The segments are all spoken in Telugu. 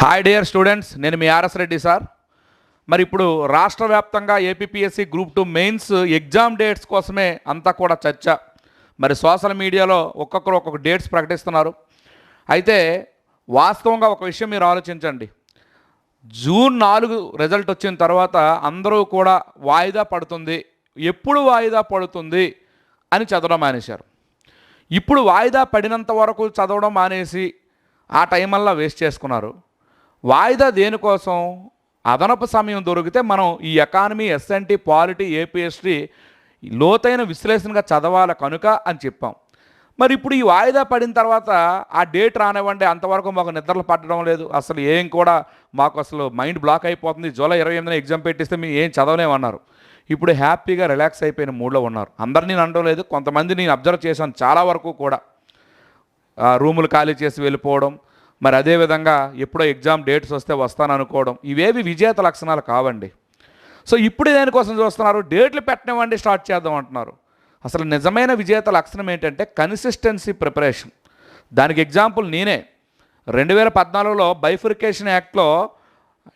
హాయ్ డియర్ స్టూడెంట్స్ నేను మీ ఆర్ఎస్ రెడ్డి సార్. మరి ఇప్పుడు రాష్ట్ర వ్యాప్తంగా APSC group two mains exam dates కోసమే అంతా కూడా చర్చ. మరి సోషల్ మీడియాలో ఒక్కొక్కరు ఒక్కొక్క డేట్స్ ప్రకటిస్తున్నారు. అయితే వాస్తవంగా ఒక విషయం మీరు ఆలోచించండి. జూన్ నాలుగు రిజల్ట్ వచ్చిన తర్వాత అందరూ కూడా వాయిదా పడుతుంది. ఎప్పుడు వాయిదా పడుతుంది అని చదవడం మానేశారు. ఇప్పుడు వాయిదా పడినంత వరకు చదవడం మానేసి ఆ టైం వల్ల వేస్ట్ చేసుకున్నారు. వాయిదా దేనికోసం అదనపు సమయం దొరికితే మనం ఈ ఎకానమీ ఎస్ఎన్టీ పాలిటీ ఏపీఎస్టీ లోతైన విశ్లేషణగా చదవాలి కనుక అని చెప్పాం. మరి ఇప్పుడు ఈ వాయిదా పడిన తర్వాత ఆ డేట్ రానివ్వండి అంతవరకు మాకు నిద్రలు పట్టడం లేదు. అసలు ఏం కూడా మాకు అసలు మైండ్ బ్లాక్ అయిపోతుంది. జూలై ఇరవై ఎనిమిదిన ఎగ్జామ్ పెట్టిస్తే మేము ఏం చదవలేమన్నారు. ఇప్పుడు హ్యాపీగా రిలాక్స్ అయిపోయిన మూడ్లో ఉన్నారు. అందరినీ నేను అనడం లేదు కొంతమంది నేను అబ్జర్వ్ చేశాను చాలా వరకు కూడా. రూములు ఖాళీ చేసి వెళ్ళిపోవడం మరి అదేవిధంగా ఎప్పుడో ఎగ్జామ్ డేట్స్ వస్తే వస్తాను అనుకోవడం ఇవేవి విజేత లక్షణాలు కావండి. సో ఇప్పుడు దేనికోసం చూస్తున్నారు? డేట్లు పెట్టనివ్వండి స్టార్ట్ చేద్దాం అంటున్నారు. అసలు నిజమైన విజేత లక్షణం ఏంటంటే కన్సిస్టెన్సీ ప్రిపరేషన్. దానికి ఎగ్జాంపుల్ నేనే. రెండు వేల పద్నాలుగులో బైఫిరికేషన్ యాక్ట్లో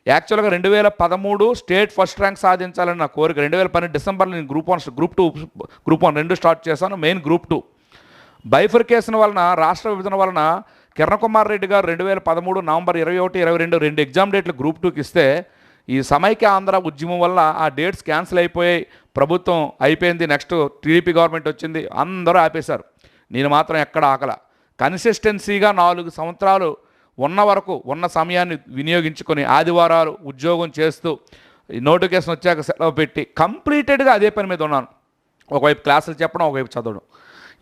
యాక్చువల్గా రెండు వేల పదమూడు స్టేట్ ఫస్ట్ ర్యాంక్ సాధించాలని నా కోరిక. రెండు వేల పన్నెండు డిసెంబర్లో నేను group one group two group one రెండు స్టార్ట్ చేశాను మెయిన్ గ్రూప్ టూ. బైఫర్కేషన్ వలన రాష్ట్ర విభజన వలన కిరణకుమార్ రెడ్డి గారు రెండు వేల పదమూడు నవంబర్ ఇరవై ఒకటి ఇరవై రెండు రెండు ఎగ్జామ్ డేట్లు గ్రూప్ టూకి ఇస్తే ఈ సమైక్య ఆంధ్ర ఉద్యమం వల్ల ఆ డేట్స్ క్యాన్సిల్ అయిపోయాయి. ప్రభుత్వం అయిపోయింది. నెక్స్ట్ టీడీపీ గవర్నమెంట్ వచ్చింది. అందరూ ఆపేశారు. నేను మాత్రం ఎక్కడ ఆకల. కన్సిస్టెన్సీగా నాలుగు సంవత్సరాలు ఉన్న వరకు ఉన్న సమయాన్ని వినియోగించుకొని ఆదివారాలు ఉద్యోగం చేస్తూ ఈ నోటిఫికేషన్ వచ్చాక సెలవు పెట్టి కంప్లీటెడ్గా అదే పని మీద ఉన్నాను. ఒకవైపు క్లాసులు చెప్పడం ఒకవైపు చదవడం.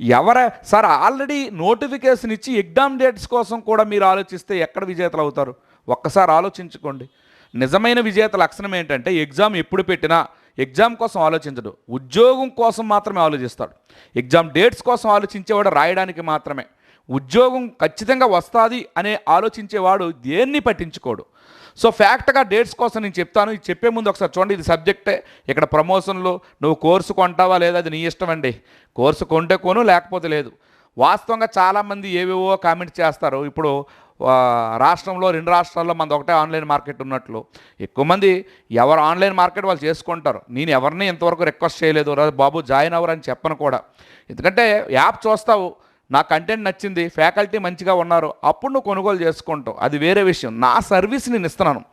ఎవర సార్ ఆల్రెడీ నోటిఫికేషన్ ఇచ్చి ఎగ్జామ్ డేట్స్ కోసం కూడా మీరు ఆలోచిస్తే ఎక్కడ విజేతలు అవుతారు? ఒక్కసారి ఆలోచించుకోండి. నిజమైన విజేత లక్షణం ఏంటంటే ఎగ్జామ్ ఎప్పుడు పెట్టినా ఎగ్జామ్ కోసం ఆలోచించడు. ఉద్యోగం కోసం మాత్రమే ఆలోచిస్తాడు. ఎగ్జామ్ డేట్స్ కోసం ఆలోచించేవాడు రాయడానికి మాత్రమే. ఉద్యోగం ఖచ్చితంగా వస్తుంది అనే ఆలోచించేవాడు దేన్ని పట్టించుకోడు? సో ఫ్యాక్ట్గా డేట్స్ కోసం నేను చెప్తాను. ఇది చెప్పే ముందు ఒకసారి చూడండి ఇది సబ్జెక్టే. ఇక్కడ ప్రమోషన్లు నువ్వు కోర్సు కొంటావా లేదా అది నీ ఇష్టం అండి. కోర్సు కొంటే కొను లేకపోతే లేదు. వాస్తవంగా చాలామంది ఏవేవో కామెంట్ చేస్తారు. ఇప్పుడు రాష్ట్రంలో రెండు రాష్ట్రాల్లో మనది ఒకటే ఆన్లైన్ మార్కెట్ ఉన్నట్లు. ఎక్కువ మంది ఎవరు ఆన్లైన్ మార్కెట్ వాళ్ళు చేసుకుంటారు. నేను ఎవరిని ఇంతవరకు రిక్వెస్ట్ చేయలేదు. బాబు జాయిన్ అవ్వరు అని చెప్పను కూడా. ఎందుకంటే యాప్ చూస్తావు. నా కంటెంట్ నచ్చింది ఫ్యాకల్టీ మంచిగా ఉన్నారు అప్పుడు నువ్వు కొనుగోలు చేసుకుంటావు. అది వేరే విషయం. నా సర్వీస్ నేను ఇస్తున్నాను.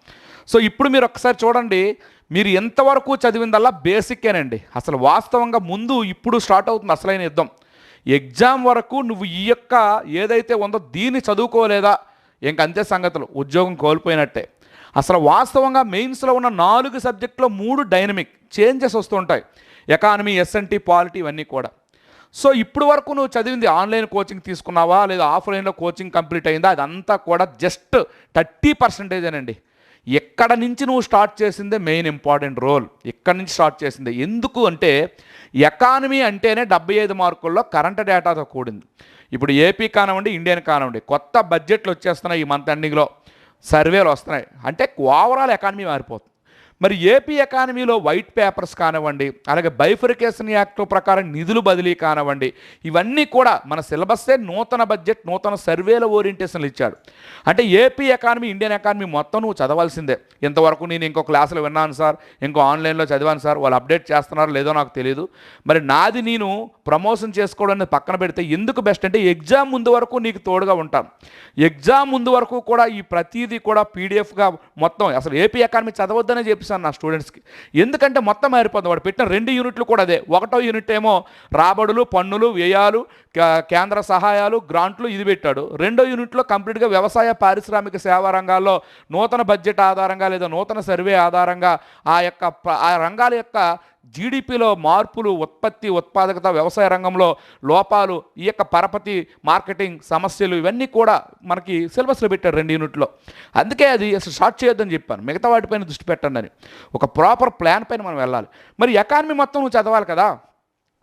సో ఇప్పుడు మీరు ఒకసారి చూడండి మీరు ఎంతవరకు చదివిందల్లా బేసిక్కేనండి. అసలు వాస్తవంగా ముందు ఇప్పుడు స్టార్ట్ అవుతుంది అసలైన యుద్ధం. ఎగ్జామ్ వరకు నువ్వు ఈ యొక్క ఏదైతే ఉందో దీన్ని చదువుకోలేదా? ఇంక అంతే సంగతులు. ఉద్యోగం కోల్పోయినట్టే. అసలు వాస్తవంగా మెయిన్స్లో ఉన్న నాలుగు సబ్జెక్టులో మూడు డైనమిక్. చేంజెస్ వస్తుంటాయి. Economy S and T polity ఇవన్నీ కూడా. సో ఇప్పుడు వరకు నువ్వు చదివింది ఆన్లైన్ కోచింగ్ తీసుకున్నావా? లేదా ఆఫ్లైన్లో కోచింగ్ కంప్లీట్ అయిందా? అదంతా కూడా జస్ట్ థర్టీ పర్సెంటేజేనండి ఎక్కడ నుంచి నువ్వు స్టార్ట్ చేసిందే మెయిన్ ఇంపార్టెంట్ రోల్. ఎక్కడి నుంచి స్టార్ట్ చేసిందే? ఎందుకు అంటే ఎకానమీ అంటేనే డెబ్బై ఐదు మార్కుల్లో కరెంట్ డేటాతో కూడింది. ఇప్పుడు ఏపీ కానివ్వండి ఇండియన్ కానివ్వండి కొత్త బడ్జెట్లు వచ్చేస్తున్నాయి ఈ మంత్ ఎండింగ్లో. సర్వేలు వస్తున్నాయి. అంటే ఓవరాల్ ఎకానమీ మారిపోతుంది. మరి ఏపీ ఎకానమీలో వైట్ పేపర్స్ కానివ్వండి అలాగే బైఫరికేషన్ యాక్ట్ ప్రకారం నిధులు బదిలీ కానివ్వండి ఇవన్నీ కూడా మన సిలబస్సే నూతన బడ్జెట్ నూతన సర్వేల ఓరియంటేషన్లు ఇచ్చాడు అంటే ఏపీ ఎకానమీ ఇండియన్ ఎకానమీ మొత్తం నువ్వు చదవాల్సిందే. ఇంతవరకు నేను ఇంకో క్లాసులు విన్నాను సార్ ఇంకో ఆన్లైన్లో చదివాను సార్ వాళ్ళు అప్డేట్ చేస్తున్నారో లేదో నాకు తెలియదు మరి నాది నేను ప్రమోషన్ చేసుకోవడానికి పక్కన పెడితే ఎందుకు బెస్ట్ అంటే ఎగ్జామ్ ముందు వరకు నీకు తోడుగా ఉంటాను. ఎగ్జామ్ ముందు వరకు కూడా ఈ ప్రతిదీ కూడా పీడిఎఫ్గా మొత్తం అసలు ఏపీ ఎకానమీ చదవద్దనే చెప్పాను నా స్టూడెంట్స్కి. ఎందుకంటే మొత్తం మారిపోతుంది. వాడు పెట్టిన రెండు యూనిట్లు కూడా అదే. ఒకటో యూనిట్ ఏమో రాబడులు పన్నులు వ్యయాలు కేంద్ర సహాయాలు గ్రాంట్లు ఇది పెట్టాడు. రెండో యూనిట్లో కంప్లీట్గా వ్యవసాయ పారిశ్రామిక సేవా రంగాల్లో నూతన బడ్జెట్ ఆధారంగా లేదా నూతన సర్వే ఆధారంగా ఆ యొక్క ఆ రంగాల యొక్క జీడిపిలో మార్పులు ఉత్పత్తి ఉత్పాదకత వ్యవసాయ రంగంలో లోపాలు ఈ యొక్క పరపతి మార్కెటింగ్ సమస్యలు ఇవన్నీ కూడా మనకి సిలబస్లో పెట్టారు రెండు యూనిట్లో. అందుకే అది అసలు స్టార్ట్ చేయొద్దని చెప్పాను. మిగతా వాటిపైన దృష్టి పెట్టండి అని. ఒక ప్రాపర్ ప్లాన్ పైన మనం వెళ్ళాలి. మరి ఎకానమీ మొత్తం నువ్వు చదవాలి కదా?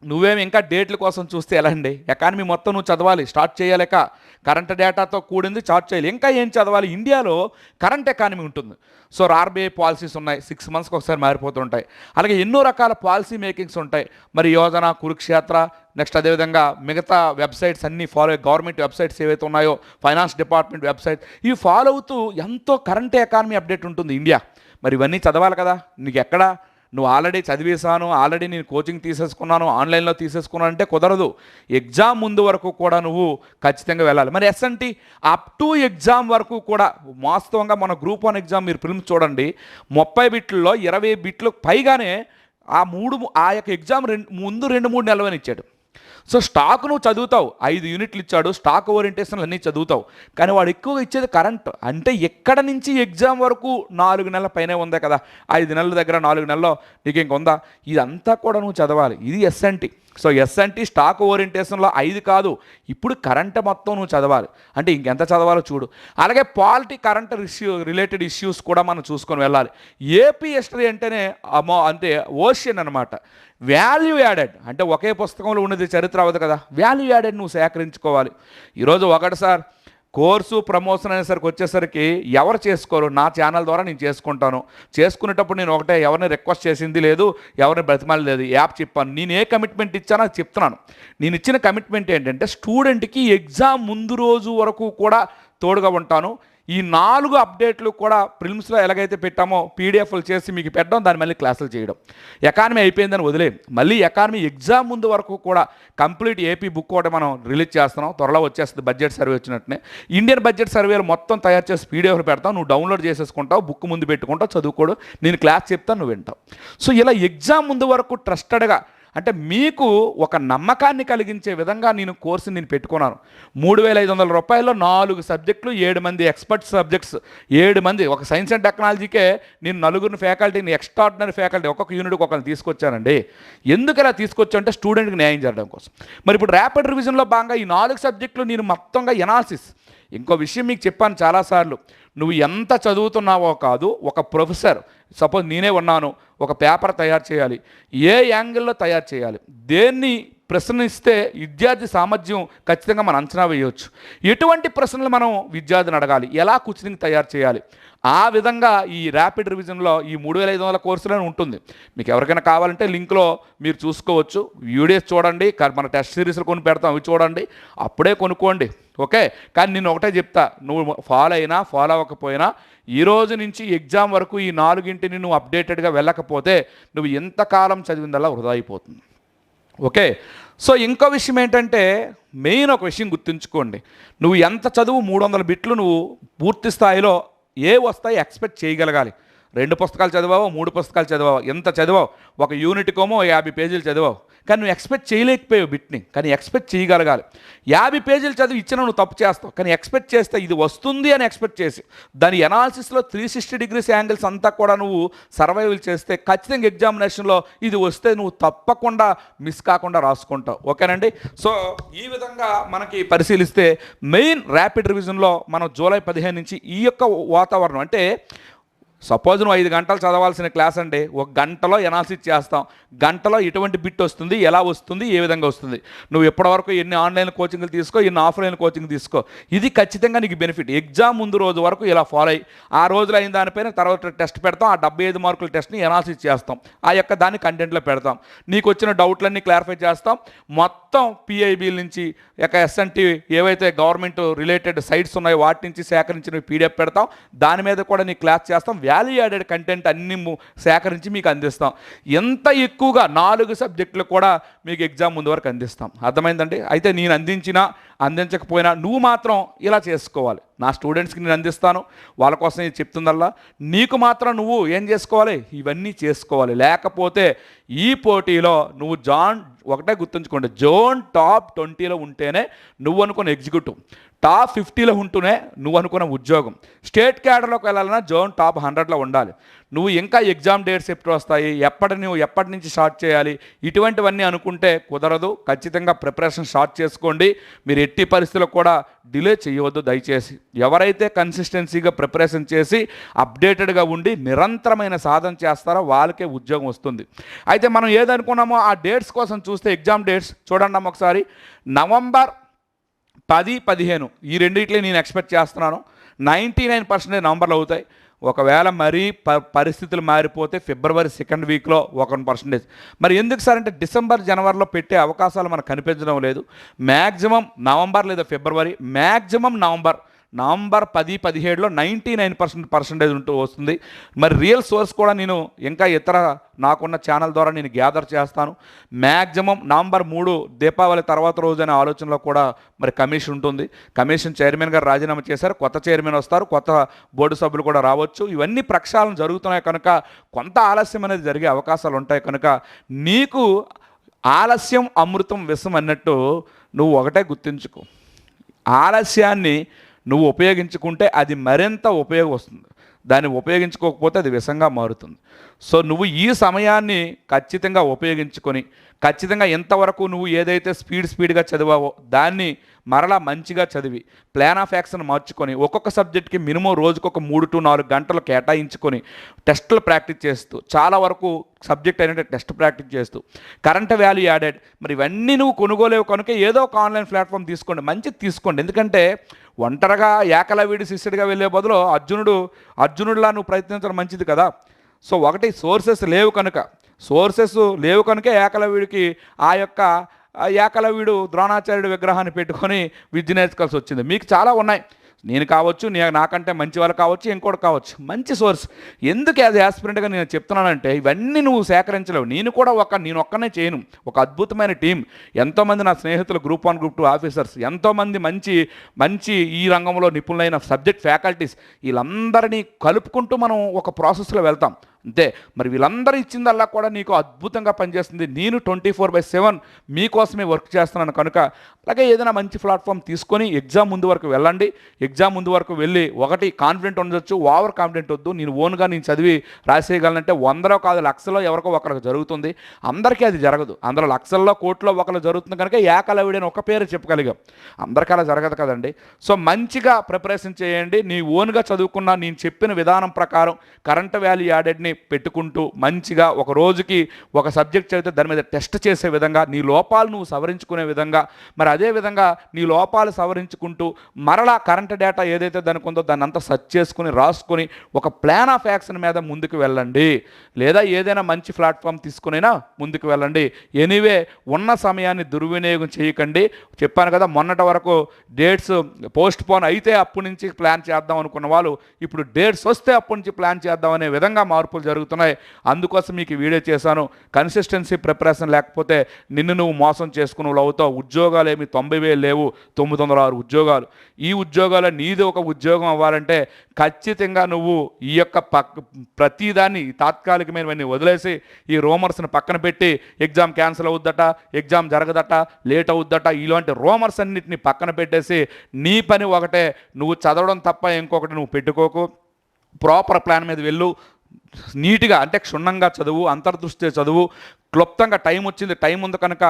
నువ్వేమి ఇంకా డేట్ల కోసం చూస్తే ఎలా అండి? ఎకానమీ మొత్తం నువ్వు చదవాలి స్టార్ట్ చేయలేక కరెంట్ డేటాతో కూడింది స్టార్ట్ చేయాలి. ఇంకా ఏం చదవాలి? ఇండియాలో కరెంట్ ఎకానమీ ఉంటుంది. సో ఆర్బీఐ పాలసీస్ ఉన్నాయి సిక్స్ మంత్స్కి ఒకసారి మారిపోతుంటాయి. అలాగే ఎన్నో రకాల పాలసీ మేకింగ్స్ ఉంటాయి. మరి యోజన కురుక్షేత్ర నెక్స్ట్ అదేవిధంగా మిగతా వెబ్సైట్స్ అన్నీ ఫాలో గవర్నమెంట్ వెబ్సైట్స్ ఏవైతే ఉన్నాయో ఫైనాన్స్ డిపార్ట్మెంట్ వెబ్సైట్ ఇవి ఫాలో అవుతూ ఎంతో కరెంట్ ఎకానమీ అప్డేట్ ఉంటుంది ఇండియా. మరి ఇవన్నీ చదవాలి కదా? నీకు ఎక్కడ? నువ్వు ఆల్రెడీ చదివేశాను ఆల్రెడీ నేను కోచింగ్ తీసేసుకున్నాను ఆన్లైన్లో తీసేసుకున్నాను అంటే కుదరదు. ఎగ్జామ్ ముందు వరకు కూడా నువ్వు ఖచ్చితంగా వెళ్ళాలి. మరి ఎస్ఎన్టి అప్ టు ఎగ్జామ్ వరకు కూడా వాస్తవంగా మన గ్రూప్ వన్ ఎగ్జామ్ మీరు ఫిల్మ్స్ చూడండి ముప్పై బిట్లలో ఇరవై బిట్లు పైగానే ఆ మూడు ఆ యొక్క ఎగ్జామ్ రెండు ముందు రెండు మూడు నెలవని ఇచ్చాడు. సో స్టాక్ నువ్వు చదువుతావు. ఐదు యూనిట్లు ఇచ్చాడు స్టాక్ ఓరియంటేషన్లు అన్నీ చదువుతావు. కానీ వాడు ఎక్కువగా ఇచ్చేది కరెంట్. అంటే ఎక్కడ నుంచి ఎగ్జామ్ వరకు నాలుగు నెలల పైనే ఉందే కదా. ఐదు నెలల దగ్గర నాలుగు నెలల్లో నీకు ఇంకొందా ఇదంతా కూడా నువ్వు చదవాలి. ఇది ఎస్ఎన్టీ సో ఎస్ఎన్టీ స్టాక్ ఓరియంటేషన్లో ఐదు కాదు. ఇప్పుడు కరెంట్ మొత్తం నువ్వు చదవాలి. అంటే ఇంకెంత చదవాలో చూడు. అలాగే polity current issue related issues కూడా మనం చూసుకొని వెళ్ళాలి. ఏపీ హిస్టరీ అంటేనే అమో అంటే ఓషన్ అనమాట వాల్యూ యాడెడ్ అంటే ఒకే పుస్తకంలో ఉన్నది చరిత్ర అవ్వదు కదా. వాల్యూ యాడెడ్ నువ్వు సేకరించుకోవాలి. ఈరోజు ఒకటి సార్ కోర్సు ప్రమోషన్ అనేసరికి వచ్చేసరికి ఎవరు చేసుకోరు? నా ఛానల్ ద్వారా నేను చేసుకుంటాను. చేసుకునేటప్పుడు నేను ఒకటే ఎవరిని రిక్వెస్ట్ చేసింది లేదు ఎవరిని బ్రతిమాలి లేదు. యాప్ చెప్పాను. నేను ఏ కమిట్మెంట్ ఇచ్చానో అది చెప్తున్నాను. నేను ఇచ్చిన కమిట్మెంట్ ఏంటంటే స్టూడెంట్కి ఎగ్జామ్ ముందు రోజు వరకు కూడా తోడుగా ఉంటాను. ఈ నాలుగు అప్డేట్లు కూడా ప్రిలిమ్స్లో ఎలాగైతే పెట్టామో పీడిఎఫ్లు చేసి మీకు పెట్టడం దాని మళ్ళీ క్లాసులు చేయడం. ఎకానమీ అయిపోయిందని వదిలే మళ్ళీ ఎకానమీ ఎగ్జామ్ ముందు వరకు కూడా కంప్లీట్ ఏపీ బుక్ ఒకటి మనం రిలీజ్ చేస్తున్నాం. త్వరలో వచ్చేస్తుంది బడ్జెట్ సర్వే వచ్చినట్టునే. ఇండియన్ బడ్జెట్ సర్వేలు మొత్తం తయారు చేసి పీడిఎఫ్లు పెడతావు నువ్వు డౌన్లోడ్ చేసేసుకుంటావు బుక్ ముందు పెట్టుకుంటావు చదువుకోడు. నేను క్లాస్ చెప్తాను నువ్వు వింటావు. సో ఇలా ఎగ్జామ్ ముందు వరకు ట్రస్టెడ్గా అంటే మీకు ఒక నమ్మకాన్ని కలిగించే విధంగా నేను కోర్సు నేను పెట్టుకున్నాను. మూడు వేల ఐదు వందల రూపాయల్లో నాలుగు సబ్జెక్టులు ఏడు మంది ఎక్స్పర్ట్ సబ్జెక్ట్స్ ఏడు మంది ఒక సైన్స్ అండ్ టెక్నాలజీకే నేను నలుగురిని ఫ్యాకల్టీని ఎక్స్ట్రాడినరీ ఫ్యాకల్టీ ఒక్కొక్క యూనిట్కి ఒకరిని తీసుకొచ్చానండి. ఎందుకు ఇలా తీసుకొచ్చా అంటే స్టూడెంట్కి న్యాయం చేయడం కోసం. మరి ఇప్పుడు ర్యాపిడ్ రివిజన్లో భాగంగా ఈ నాలుగు సబ్జెక్టులు నేను మొత్తంగా ఎనాలిసిస్. ఇంకో విషయం మీకు చెప్పాను చాలాసార్లు నువ్వు ఎంత చదువుతున్నావో కాదు ఒక ప్రొఫెసర్ సపోజ్ నేనే ఉన్నాను ఒక పేపర్ తయారు చేయాలి ఏ యాంగిల్లో తయారు చేయాలి దేన్ని ప్రశ్నిస్తే విద్యార్థి సామర్థ్యం ఖచ్చితంగా మనం అంచనా వేయవచ్చు. ఎటువంటి ప్రశ్నలు మనం విద్యార్థిని అడగాలి ఎలా కుచింగ్ తయారు చేయాలి ఆ విధంగా ఈ ర్యాపిడ్ రివిజన్లో ఈ మూడు వేల ఐదు వందల కోర్సులోనే ఉంటుంది. మీకు ఎవరికైనా కావాలంటే లింక్లో మీరు చూసుకోవచ్చు వీడియోస్ చూడండి మన టెస్ట్ సిరీస్లు కొని పెడతాం అవి చూడండి అప్పుడే కొనుక్కోండి. ఓకే? కానీ నేను ఒకటే చెప్తా. నువ్వు ఫాలో అయినా ఫాలో అవ్వకపోయినా ఈ రోజు నుంచి ఎగ్జామ్ వరకు ఈ నాలుగింటిని నువ్వు అప్డేటెడ్గా వెళ్ళకపోతే నువ్వు ఎంతకాలం చదివిందల్లా వృధా అయిపోతుంది. ఓకే? సో ఇంకో విషయం ఏంటంటే మెయిన్ ఒక విషయం గుర్తుంచుకోండి. నువ్వు ఎంత చదువు మూడు వందల బిట్లు నువ్వు పూర్తి స్థాయిలో ఏ వస్తాయి ఎక్స్పెక్ట్ చేయగలగాలి. రెండు పుస్తకాలు చదివావో మూడు పుస్తకాలు చదివావో ఎంత చదివావు ఒక యూనిట్కోమో యాభై పేజీలు చదివావు. కానీ నువ్వు ఎక్స్పెక్ట్ చేయలేకపోయావు బిట్ని. కానీ ఎక్స్పెక్ట్ చేయగలగాలి. యాభై పేజీలు చదివి ఇచ్చిన నువ్వు తప్పు చేస్తావు. కానీ ఎక్స్పెక్ట్ చేస్తే ఇది వస్తుంది అని ఎక్స్పెక్ట్ చేసి దాని ఎనాలిసిస్లో త్రీ సిక్స్టీ డిగ్రీస్ యాంగిల్స్ అంతా కూడా నువ్వు సర్వైవల్ చేస్తే ఖచ్చితంగా ఎగ్జామినేషన్లో ఇది వస్తే నువ్వు తప్పకుండా మిస్ కాకుండా రాసుకుంటావు. ఓకేనండి? సో ఈ విధంగా మనకి పరిశీలిస్తే మెయిన్ ర్యాపిడ్ రివిజన్లో మనం జూలై పదిహేను నుంచి ఈ యొక్క వాతావరణం అంటే సపోజ్ నువ్వు ఐదు గంటలు చదవాల్సిన క్లాస్ అండి ఒక గంటలో ఎనాలిసిస్ చేస్తాం. గంటలో ఎటువంటి బిట్ వస్తుంది ఎలా వస్తుంది ఏ విధంగా వస్తుంది? నువ్వు ఇప్పటివరకు ఎన్ని ఆన్లైన్ కోచింగ్లు తీసుకో ఎన్ని ఆఫ్లైన్ కోచింగ్ తీసుకో? ఇది ఖచ్చితంగా నీకు బెనిఫిట్ ఎగ్జామ్ ముందు రోజు వరకు ఇలా ఫాలో అయ్యి ఆ రోజులు అయిన దానిపైన తర్వాత టెస్ట్ పెడతాం ఆ డెబ్బై ఐదు మార్కుల టెస్ట్ని ఎనాలిసిస్ చేస్తాం. ఆ యొక్క దాన్ని కంటెంట్లో పెడతాం. నీకు వచ్చిన డౌట్లన్నీ క్లారిఫై చేస్తాం. మొత్తం పిఐబి నుంచి యొక్క ఎస్ఎన్టీ ఏవైతే గవర్నమెంట్ రిలేటెడ్ సైట్స్ ఉన్నాయో వాటి నుంచి సేకరించిన పీడిఎఫ్ పెడతాం. దాని మీద కూడా నీకు క్లాస్ చేస్తాం. వాల్యూ యాడెడ్ కంటెంట్ అన్ని సేకరించి మీకు అందిస్తాం. ఎంత ఎక్కువగా నాలుగు సబ్జెక్టులు కూడా మీకు ఎగ్జామ్ ముందు వరకు అందిస్తాం. అర్థమైందండి? అయితే నేను అందించిన అందించకపోయినా నువ్వు మాత్రం ఇలా చేసుకోవాలి. నా స్టూడెంట్స్కి నేను అందిస్తాను. వాళ్ళ కోసం ఇది చెప్తుందల్లా నీకు మాత్రం నువ్వు ఏం చేసుకోవాలి? ఇవన్నీ చేసుకోవాలి. లేకపోతే ఈ పోటీలో నువ్వు జాన్ ఒకటే గుర్తుంచుకోండి జోన్ టాప్ ట్వంటీలో ఉంటేనే నువ్వు అనుకున్న ఎగ్జిక్యూటివ్. టాప్ ఫిఫ్టీలో ఉంటూనే నువ్వు అనుకున్న ఉద్యోగం. స్టేట్ క్యాడర్లోకి వెళ్ళాలన్నా జోన్ టాప్ హండ్రెడ్లో ఉండాలి. నువ్వు ఇంకా ఎగ్జామ్ డేట్స్ ఎప్పుడు వస్తాయి? ఎప్పటి నువ్వు ఎప్పటి నుంచి స్టార్ట్ చేయాలి? ఇటువంటివన్నీ అనుకుంటే కుదరదు. ఖచ్చితంగా ప్రిపరేషన్ స్టార్ట్ చేసుకోండి. మీరు ఎట్టి పరిస్థితుల్లో కూడా డిలే చేయవద్దు. దయచేసి ఎవరైతే కన్సిస్టెన్సీగా ప్రిపరేషన్ చేసి అప్డేటెడ్గా ఉండి నిరంతరమైన సాధన చేస్తారో వాళ్ళకే ఉద్యోగం వస్తుంది. అయితే మనం ఏదనుకున్నామో ఆ డేట్స్ కోసం చూస్తే ఎగ్జామ్ డేట్స్ చూడండి ఒకసారి. నవంబర్ పది పదిహేను ఈ రెండిట్లే నేను ఎక్స్పెక్ట్ చేస్తున్నాను. నైంటీ నైన్ పర్సెంటేజ్ నవంబర్లో అవుతాయి. ఒకవేళ మరీ ప పరిస్థితులు మారిపోతే ఫిబ్రవరి సెకండ్ వీక్లో ఒక పర్సెంటేజ్. మరి ఎందుకు సార్ అంటే డిసెంబర్ జనవరిలో పెట్టే అవకాశాలు మనకు కనిపించడం లేదు. మ్యాక్సిమం నవంబర్ లేదా ఫిబ్రవరి మ్యాక్సిమం నవంబర్ నవంబర్ పది పదిహేడులో నైంటీ నైన్ పర్సెంట్ పర్సంటేజ్ ఉంటూ వస్తుంది. మరి రియల్ సోర్స్ కూడా నేను ఇంకా ఇతర నాకున్న ఛానల్ ద్వారా నేను గ్యాదర్ చేస్తాను. మ్యాక్సిమం నవంబర్ మూడు దీపావళి తర్వాత రోజు అనే ఆలోచనలో కూడా మరి కమిషన్ ఉంటుంది. కమిషన్ చైర్మన్ గారు రాజీనామా చేశారు. కొత్త చైర్మన్ వస్తారు. కొత్త బోర్డు సభ్యులు కూడా రావచ్చు. ఇవన్నీ ప్రక్షాళన జరుగుతున్నాయి కనుక కొంత ఆలస్యం అనేది జరిగే అవకాశాలు ఉంటాయి కనుక నీకు ఆలస్యం అమృతం విషం అన్నట్టు నువ్వు ఒకటే గుర్తుంచుకో. ఆలస్యాన్ని నువ్వు ఉపయోగించుకుంటే అది మరింత ఉపయోగం వస్తుంది. దాన్ని ఉపయోగించుకోకపోతే అది విషంగా మారుతుంది. సో నువ్వు ఈ సమయాన్ని ఖచ్చితంగా ఉపయోగించుకొని ఖచ్చితంగా ఎంతవరకు నువ్వు ఏదైతే స్పీడ్ స్పీడ్గా చదివావో దాన్ని మరలా మంచిగా చదివి ప్లాన్ ఆఫ్ యాక్షన్ మార్చుకొని ఒక్కొక్క సబ్జెక్ట్కి మినిమం రోజుకు ఒక మూడు టు నాలుగు గంటలు కేటాయించుకొని టెస్టులు ప్రాక్టీస్ చేస్తూ చాలా వరకు సబ్జెక్ట్ అయినట్టు టెస్ట్ ప్రాక్టీస్ చేస్తూ కరెంట్ వాల్యూ యాడెడ్. మరి ఇవన్నీ నువ్వు కొనుగోలేవు కనుక ఏదో ఒక ఆన్లైన్ ప్లాట్ఫామ్ తీసుకోండి మంచిది తీసుకోండి. ఎందుకంటే ఒంటరిగా ఏకలవీడి శిష్యుడిగా వెళ్ళే బదులు అర్జునుడు అర్జునుడిలా నువ్వు ప్రయత్నించడం మంచిది కదా. సో ఒకటి సోర్సెస్ లేవు కనుక సోర్సెస్ లేవు కనుక ఏకలవ్యుడికి ఆ యొక్క ఏకలవీడు ఏకలవ్యుడు ద్రోణాచార్యుడి విగ్రహాన్ని పెట్టుకొని విద్య నేర్చుకోవాల్సి వచ్చింది. మీకు చాలా ఉన్నాయి. నేను కావచ్చు నే నాకంటే మంచి వాళ్ళు కావచ్చు ఇంకోటి కావచ్చు. మంచి సోర్స్. ఎందుకు యాజ్ యాస్పిరెంట్గా నేను చెప్తున్నానంటే ఇవన్నీ నువ్వు సేకరించలేవు. నేను కూడా ఒక నేను ఒక్కనే చేయను. ఒక అద్భుతమైన టీం. ఎంతోమంది నా స్నేహితులు group one group two officers. ఎంతోమంది మంచి మంచి ఈ రంగంలో నిపుణులైన సబ్జెక్ట్ ఫ్యాకల్టీస్. వీళ్ళందరినీ కలుపుకుంటూ మనం ఒక ప్రాసెస్లో వెళ్తాం. అంతే. మరి వీళ్ళందరూ ఇచ్చిందల్లా కూడా నీకు అద్భుతంగా పనిచేస్తుంది. నేను ట్వంటీ ఫోర్ బై సెవెన్ మీకోసమే వర్క్ చేస్తున్నాను కనుక అలాగే ఏదైనా మంచి ప్లాట్ఫామ్ తీసుకొని ఎగ్జామ్ ముందు వరకు వెళ్ళండి. ఎగ్జామ్ ముందు వరకు వెళ్ళి ఒకటి కాన్ఫిడెంట్ ఉండొచ్చు ఓవర్ కాన్ఫిడెంట్ వద్దు. నేను ఓన్గా నేను చదివి రాసేయగలనంటే వందలో కాదు లక్షలో ఎవరికో ఒకరికి జరుగుతుంది. అందరికీ అది జరగదు. అందులో లక్షల్లో కోట్లో ఒకరు జరుగుతుంది కనుక ఏకలవిడని ఒక పేరు చెప్పగలిగాం. అందరికీ అలా జరగదు కదండి. సో మంచిగా ప్రిపరేషన్ చేయండి. నీ ఓన్గా చదువుకున్న నేను చెప్పిన విధానం ప్రకారం కరెంట్ వాల్యూ యాడెడ్ని పెట్టుకుంటూ మంచిగా ఒక రోజుకి ఒక సబ్జెక్ట్ చదివితే దాని మీద టెస్ట్ చేసే విధంగా నీ లోపాలు నువ్వు సవరించుకునే విధంగా మరి అదే విధంగా నీ లోపాలు సవరించుకుంటూ మరలా కరెంట్ డేటా ఏదైతే దానికి ఉందో దాన్ని అంతా సెర్చ్ చేసుకుని రాసుకొని ఒక ప్లాన్ ఆఫ్ యాక్షన్ మీద ముందుకు వెళ్ళండి. లేదా ఏదైనా మంచి ప్లాట్ఫామ్ తీసుకునైనా ముందుకు వెళ్ళండి. ఎనీవే ఉన్న సమయాన్ని దుర్వినియోగం చేయకండి. చెప్పాను కదా మొన్నటి వరకు డేట్స్ పోస్ట్ పోన్ అయితే అప్పటి నుంచి ప్లాన్ చేద్దాం అనుకున్న వాళ్ళు ఇప్పుడు డేట్స్ వస్తే అప్పటి నుంచి ప్లాన్ చేద్దాం అనే విధంగా మార్పులు జరుగుతున్నాయి. అందుకోసం మీకు వీడియో చేశాను. కన్సిస్టెన్సీ ప్రిపరేషన్ లేకపోతే నిన్ను నువ్వు మోసం చేసుకుని అవుతావు. ఉద్యోగాలు ఏమి తొంభై వేలు లేవు తొమ్మిది వందల ఆరు ఉద్యోగాలు. ఈ ఉద్యోగాలు నీది ఒక ఉద్యోగం అవ్వాలంటే ఖచ్చితంగా నువ్వు ఈ యొక్క పక్ ప్రతిదాన్ని తాత్కాలికమైనవన్నీ వదిలేసి ఈ రోమర్స్ని పక్కన పెట్టి ఎగ్జామ్ క్యాన్సిల్ అవుద్దట ఎగ్జామ్ జరగదట లేట్ అవుద్దట ఇలాంటి రోమర్స్ అన్నిటిని పక్కన పెట్టేసి నీ పని ఒకటే. నువ్వు చదవడం తప్ప ఇంకొకటి నువ్వు పెట్టుకోకు. ప్రాపర్ ప్లాన్ మీద వెళ్ళు. నీట్గా అంటే క్షుణ్ణంగా చదువు అంతర్దృష్టి చదువు క్లుప్తంగా టైం వచ్చింది టైం ఉంది కనుక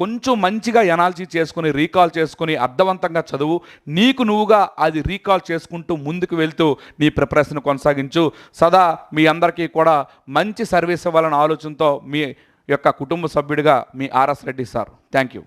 కొంచెం మంచిగా ఎనాలజీ చేసుకుని రీకాల్ చేసుకుని అర్థవంతంగా చదువు నీకు నువ్వుగా అది రీకాల్ చేసుకుంటూ ముందుకు వెళ్తూ నీ ప్రిపరేషన్ కొనసాగించు. సదా మీ అందరికీ కూడా మంచి సర్వీస్ ఇవ్వాలనే ఆలోచనతో మీ యొక్క కుటుంబ సభ్యుడిగా మీ RS Reddy sir. Thank you